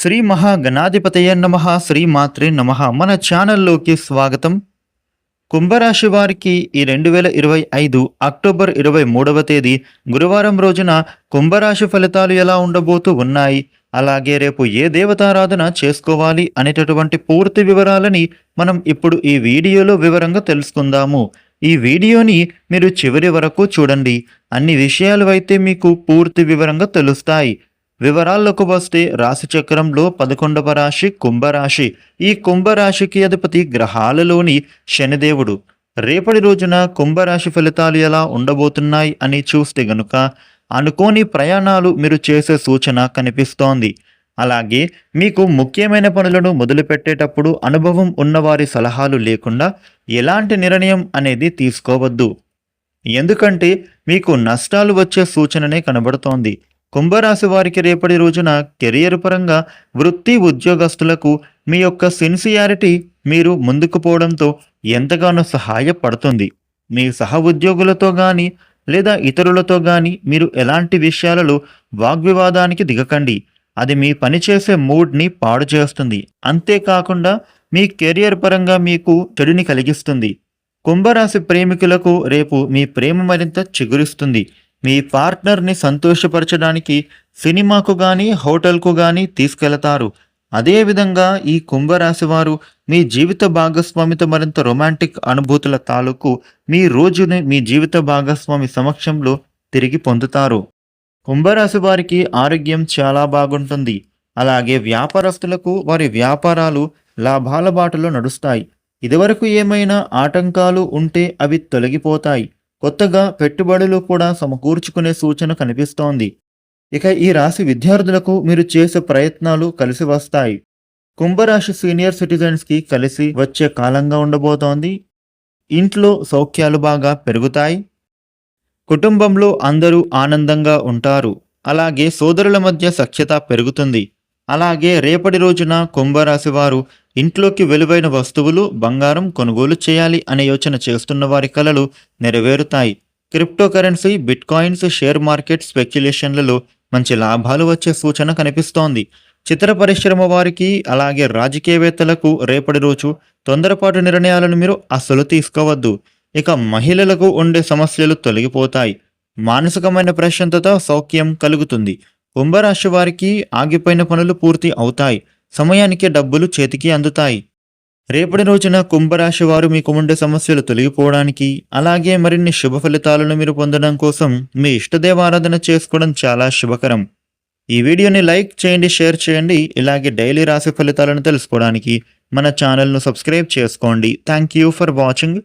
శ్రీ మహాగణాధిపతయ నమ శ్రీ మాత్రే నమ. మన ఛానల్లోకి స్వాగతం. కుంభరాశి వారికి ఈ రెండు వేల ఇరవై ఐదు అక్టోబర్ ఇరవై మూడవ తేదీ గురువారం రోజున కుంభరాశి ఫలితాలు ఎలా ఉండబోతూ ఉన్నాయి? అలాగే రేపు ఏ దేవతారాధన చేసుకోవాలి అనేటటువంటి పూర్తి వివరాలని మనం ఇప్పుడు ఈ వీడియోలో వివరంగా తెలుసుకుందాము. ఈ వీడియోని మీరు చివరి వరకు చూడండి. అన్ని విషయాలు అయితే మీకు పూర్తి వివరంగా తెలుస్తాయి. వివరాల్లోకి వస్తే రాశి చక్రంలో పదకొండవ రాశి కుంభరాశి. ఈ కుంభరాశికి అధిపతి గ్రహాలలోని శనిదేవుడు. రేపటి రోజున కుంభరాశి ఫలితాలు ఎలా ఉండబోతున్నాయి అని చూస్తే గనుక అనుకోని ప్రయాణాలు మీరు చేసే సూచన కనిపిస్తోంది. అలాగే మీకు ముఖ్యమైన పనులను మొదలుపెట్టేటప్పుడు అనుభవం ఉన్నవారి సలహాలు లేకుండా ఎలాంటి నిర్ణయం అనేది తీసుకోవద్దు. ఎందుకంటే మీకు నష్టాలు వచ్చే సూచననే కనబడుతోంది. కుంభరాశి వారికి రేపటి రోజున కెరియర్ పరంగా వృత్తి ఉద్యోగస్తులకు మీ యొక్క సిన్సియారిటీ మీరు ముందుకు పోవడంతో ఎంతగానో సహాయపడుతుంది. మీ సహ ఉద్యోగులతో కానీ లేదా ఇతరులతో కానీ మీరు ఎలాంటి విషయాలలో వాగ్వివాదానికి దిగకండి. అది మీ పనిచేసే మూడ్ని పాడు చేస్తుంది. అంతేకాకుండా మీ కెరియర్ పరంగా మీకు చెడుని కలిగిస్తుంది. కుంభరాశి ప్రేమికులకు రేపు మీ ప్రేమ మరింత చిగురిస్తుంది. మీ పార్ట్నర్ని సంతోషపరచడానికి సినిమాకు కానీ హోటల్కు కానీ తీసుకెళతారు. అదేవిధంగా ఈ కుంభరాశి వారు మీ జీవిత భాగస్వామితో మరింత రొమాంటిక్ అనుభూతుల తాలూకు మీ రోజుని మీ జీవిత భాగస్వామి సమక్షంలో తిరిగి పొందుతారు. కుంభరాశి వారికి ఆరోగ్యం చాలా బాగుంటుంది. అలాగే వ్యాపారస్తులకు వారి వ్యాపారాలు లాభాల బాటలో నడుస్తాయి. ఇదివరకు ఏమైనా ఆటంకాలు ఉంటే అవి తొలగిపోతాయి. కొత్తగా పెట్టుబడులు కూడా సమకూర్చుకునే సూచన కనిపిస్తోంది. ఇక ఈ రాశి విద్యార్థులకు మీరు చేసే ప్రయత్నాలు కలిసి వస్తాయి. కుంభరాశి సీనియర్ సిటిజన్స్కి కలిసి వచ్చే కాలంగా ఉండబోతోంది. ఇంట్లో సౌఖ్యాలు బాగా పెరుగుతాయి. కుటుంబంలో అందరూ ఆనందంగా ఉంటారు. అలాగే సోదరుల మధ్య సఖ్యత పెరుగుతుంది. అలాగే రేపటి రోజున కుంభరాశి వారు ఇంట్లోకి విలువైన వస్తువులు బంగారం కొనుగోలు చేయాలి అనే యోచన చేస్తున్న వారి కలలు నెరవేరుతాయి. Crypto currency bitcoins share market స్పెక్యులేషన్లలో మంచి లాభాలు వచ్చే సూచన కనిపిస్తోంది. చిత్ర పరిశ్రమ వారికి అలాగే రాజకీయవేత్తలకు రేపటి రోజు తొందరపాటు నిర్ణయాలను మీరు అసలు తీసుకోవద్దు. ఇక మహిళలకు ఉండే సమస్యలు తొలగిపోతాయి. మానసికమైన ప్రశాంతత సౌఖ్యం కలుగుతుంది. కుంభరాశి వారికి ఆగిపోయిన పనులు పూర్తి అవుతాయి. సమయానికి డబ్బులు చేతికి అందుతాయి. రేపటి రోజున కుంభరాశి వారు మీకు ఉండే సమస్యలు తొలగిపోవడానికి అలాగే మరిన్ని శుభ ఫలితాలను మీరు పొందడం కోసం మీ ఇష్టదేవారాధన చేసుకోవడం చాలా శుభకరం. ఈ వీడియోని లైక్ చేయండి షేర్ చేయండి ఇలాగే డైలీ రాశి ఫలితాలను తెలుసుకోవడానికి మన ఛానల్ను సబ్స్క్రైబ్ చేసుకోండి. Thank you for watching.